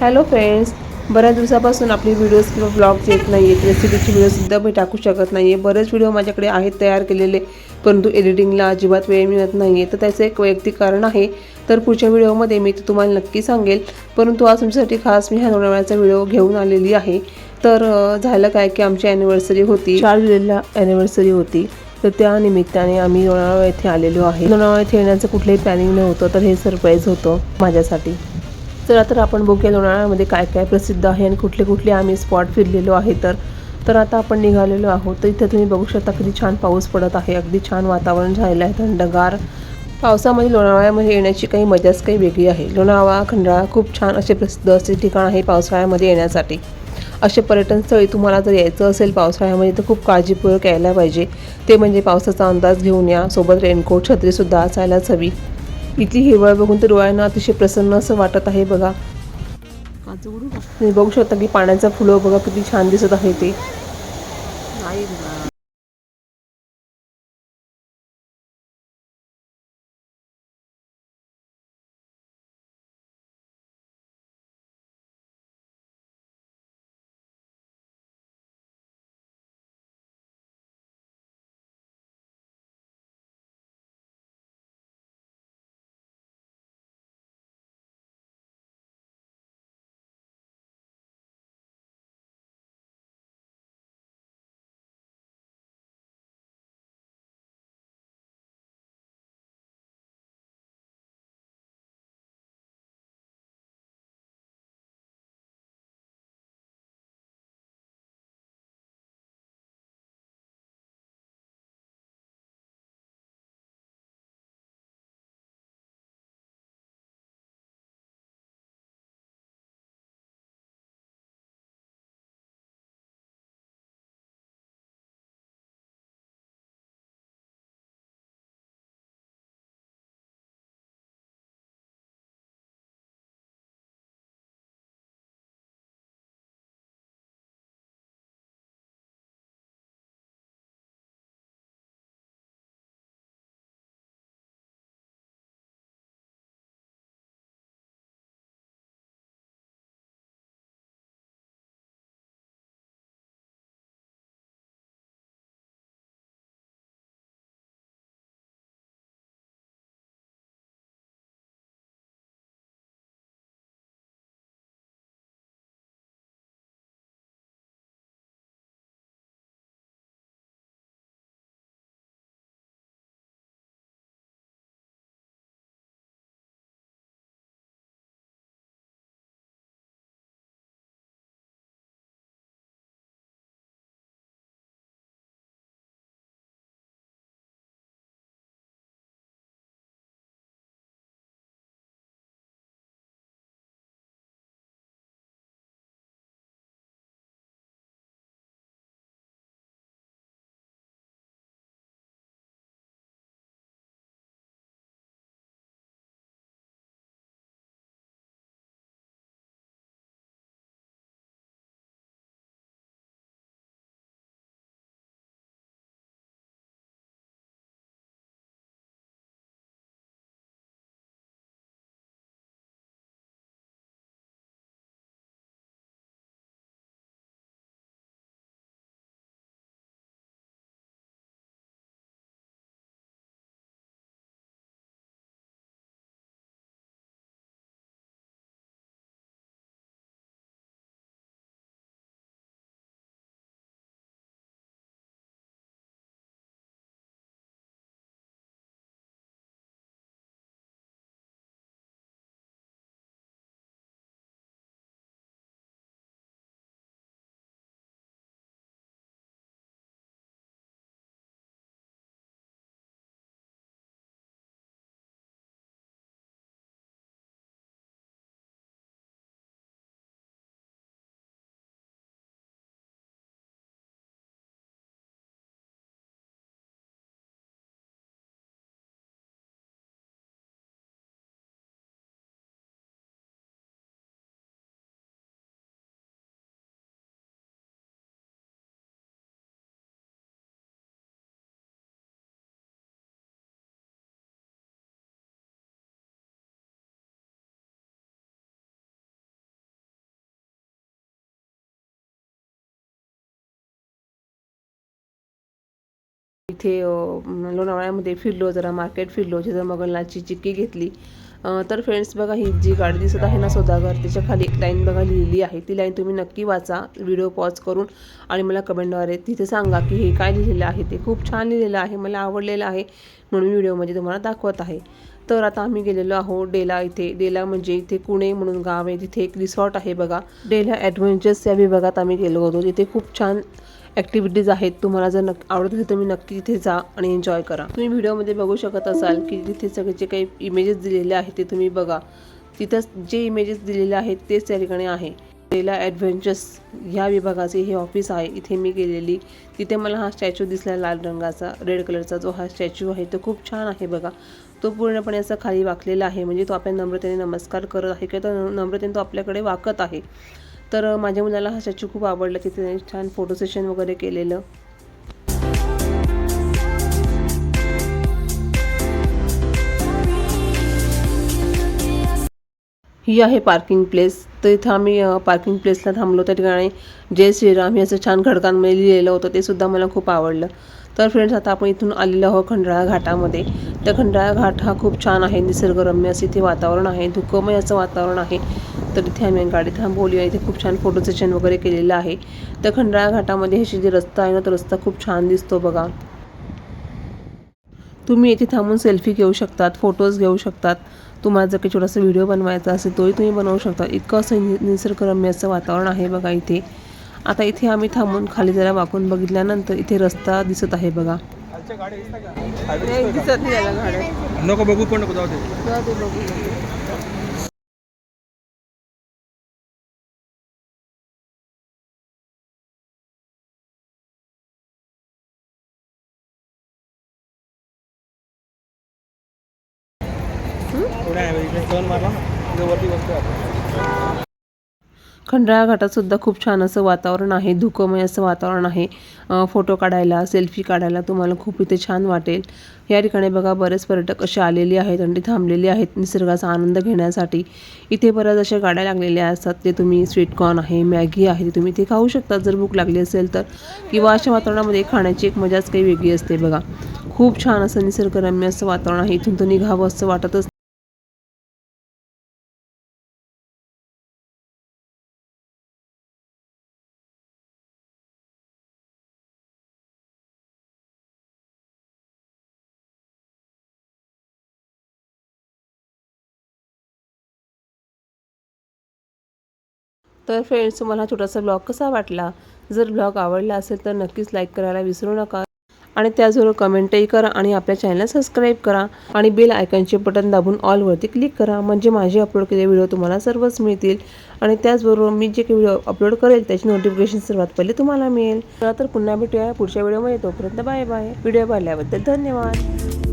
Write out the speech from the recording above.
Hello friends बऱ्याच दिवसापासून आपली व्हिडिओज किंवा ब्लॉग्स येत नाही आहेत रेसिपीचे व्हिडिओसुद्धा मी टाकू शकत नाही आहे बरेच व्हिडिओ माझ्याकडे आहेत तयार केलेले परंतु एडिटिंगला अजिबात वेळ मिळत नाही आहे तर त्याचं एक वैयक्तिक कारण आहे. तर पुढच्या व्हिडिओमध्ये मी ते तुम्हाला नक्की सांगेल. परंतु आज तुमच्यासाठी खास मी ह्या लोणावळ्याचा व्हिडिओ घेऊन आलेली आहे. तर झालं काय की आमची ॲनिव्हर्सरी होती. चार जुलैला ॲनिव्हर्सरी होती. तर त्या निमित्ताने आम्ही लोणावळा येथे आलेलो आहे. लोणावळा येथे येण्याचं कुठलंही प्लॅनिंग नव्हतं तर हे सरप्राईज होतं माझ्यासाठी. चला तर आपण बघूया लोणावळ्यामध्ये काय काय प्रसिद्ध आहे आणि कुठले कुठले आम्ही स्पॉट फिरलेलो आहे तर. तर आता आपण निघालेलो आहोत. तर इथे तुम्ही बघू शकता किती छान पाऊस पडत आहे. अगदी छान वातावरण झालेलं आहे. थंडगार पावसामध्ये लोणावळ्यामध्ये येण्याची काही मजाच काही वेगळी आहे. लोणावळा खंडाळा खूप छान असे प्रसिद्ध असे ठिकाण आहे पावसाळ्यामध्ये येण्यासाठी. असे पर्यटनस्थळी तुम्हाला जर यायचं असेल पावसाळ्यामध्ये तर खूप काळजीपूर्वक यायला पाहिजे. ते म्हणजे पावसाचा अंदाज घेऊन या. सोबत रेनकोट छत्रीसुद्धा असायलाच हवी. इथली हिरवळ बघून तर डोळ्यांना अतिशय प्रसन्न असं वाटत आहे बघा. तुम्ही बघू शकता की पाण्याचं फुलं बघा किती छान दिसत आहे ते. इथे लोणावळ्यामध्ये फिरलो जरा मार्केट फिरलो जरा मगनलालची चिक्की घेतली. तर फ्रेंड्स बघा ही जी गाडी दिसत आहे ना सौदागर त्याच्याखाली एक लाईन बघा लिहिली आहे. ती लाईन तुम्ही नक्की वाचा व्हिडिओ पॉज करून आणि मला कमेंटद्वारे तिथे सांगा की हे काय लिहिलेलं आहे. ते खूप छान लिहिलेलं आहे मला आवडलेलं आहे म्हणून व्हिडिओमध्ये तुम्हाला दाखवत आहे. तर आता आम्ही गेलेलो आहोत डेला इथे. डेला म्हणजे इथे कुणे म्हणून गाव आहे. तिथे एक रिसॉर्ट आहे बघा. डेला ॲडव्हेंचर्स या विभागात आम्ही गेलो होतो. तिथे खूप छान ॲक्टिव्हिटीज आहेत तुम्हाला जर नक् आवडत असेल तुम्ही नक्की तिथे जा आणि एन्जॉय करा. तुम्ही व्हिडिओमध्ये बघू शकत असाल की तिथे सगळे जे काही इमेजेस दिलेले आहेत ते तुम्ही बघा. तिथं जे इमेजेस दिलेले आहेत तेच त्या ठिकाणी आहे. डेला ॲडव्हेंचर्स ह्या विभागाचे हे ऑफिस आहे. इथे मी गेलेली. तिथे मला हा स्टॅच्यू दिसला लाल रंगाचा रेड कलरचा जो हा स्टॅच्यू आहे तो खूप छान आहे बघा. तो पूर्णपणे असा खाली वाकलेला आहे. म्हणजे तो आपल्या नम्रतेने नमस्कार करत आहे किंवा तो नम्रतेने तो आपल्याकडे वाकत आहे. तर माझ्या मुलाला हा स्टॅच्यू खूप आवडला. तिथे त्याने छान फोटो सेशन वगैरे केलेलं. ही आहे पार्किंग प्लेस तर इथं आम्ही पार्किंग प्लेसला थांबलो. त्या ठिकाणी जय श्रीराम हे असं छान खडकांमध्ये लिहिलेलं होतं. ते सुद्धा मला खूप आवडलं. तर फ्रेंड्स आता आपण इथून आलेलो आहोत खंडाळा घाटामध्ये. तर खंडाळा घाट हा खूप छान आहे निसर्गरम्य असं इथे वातावरण आहे धुकमय असं वातावरण आहे. तर इथे आम्ही गाडी थांबवली आहे इथे खूप छान फोटो सेशन वगैरे केलेलं आहे. त्या खंडाळा घाटामध्ये हे जे रस्ता आहे ना तो रस्ता खूप छान दिसतो बघा. तुम्ही येथे थांबून सेल्फी घेऊ शकतात फोटोज घेऊ शकतात. तुम्हाला जर काही छोटासा व्हिडिओ बनवायचा असेल तोही तुम्ही बनवू शकता. इतकं असं नि निसर्गरम्य असं वातावरण आहे बघा इथे. आता इथे आम्ही थांबून खाली जरा वाकून बघितल्यानंतर इथे रस्ता दिसत आहे बघा. दिसत नाही नको बघू पण नको जाऊ दे. आहे मारला वरती बसतो आपण. खंडाळा घाटात सुद्धा खूप छान असं वातावरण आहे धुकमय असं वातावरण आहे. फोटो काढायला सेल्फी काढायला तुम्हाला खूप इथे छान वाटेल. या ठिकाणी बघा बरेच पर्यटक असे आलेले आहेत आणि थांबलेले आहेत निसर्गाचा आनंद घेण्यासाठी. इथे बऱ्याच अशा गाड्या लागलेल्या असतात ते तुम्ही स्वीटकॉर्न आहे मॅगी आहे ते तुम्ही ते खाऊ शकता जर भूक लागली असेल तर. किंवा अशा वातावरणामध्ये खाण्याची एक मजाच काही वेगळी असते बघा. खूप छान असं निसर्गरम्य असं वातावरण आहे. इथून तर निघावं असं वाटतच तर फ्रेंड्स तुम्हाला छोटासा ब्लॉग कसा वाटला? जर ब्लॉग आवडला असेल तर नक्कीच लाईक करायला विसरू नका. आणि त्याचबरोबर कमेंटही करा आणि आपल्या चॅनलला सबस्क्राईब करा. आणि बेल आयकॉनचे बटन दाबून ऑलवरती क्लिक करा. म्हणजे माझे अपलोड केलेले व्हिडिओ तुम्हाला सर्वच मिळतील. आणि त्याचबरोबर मी जे काही व्हिडिओ अपलोड करेल त्याची नोटिफिकेशन सर्वात पहिले तुम्हाला मिळेल. तर पुन्हा भेटूया पुढच्या व्हिडिओमध्ये तोपर्यंत बाय बाय व्हिडिओ पाहिल्याबद्दल धन्यवाद.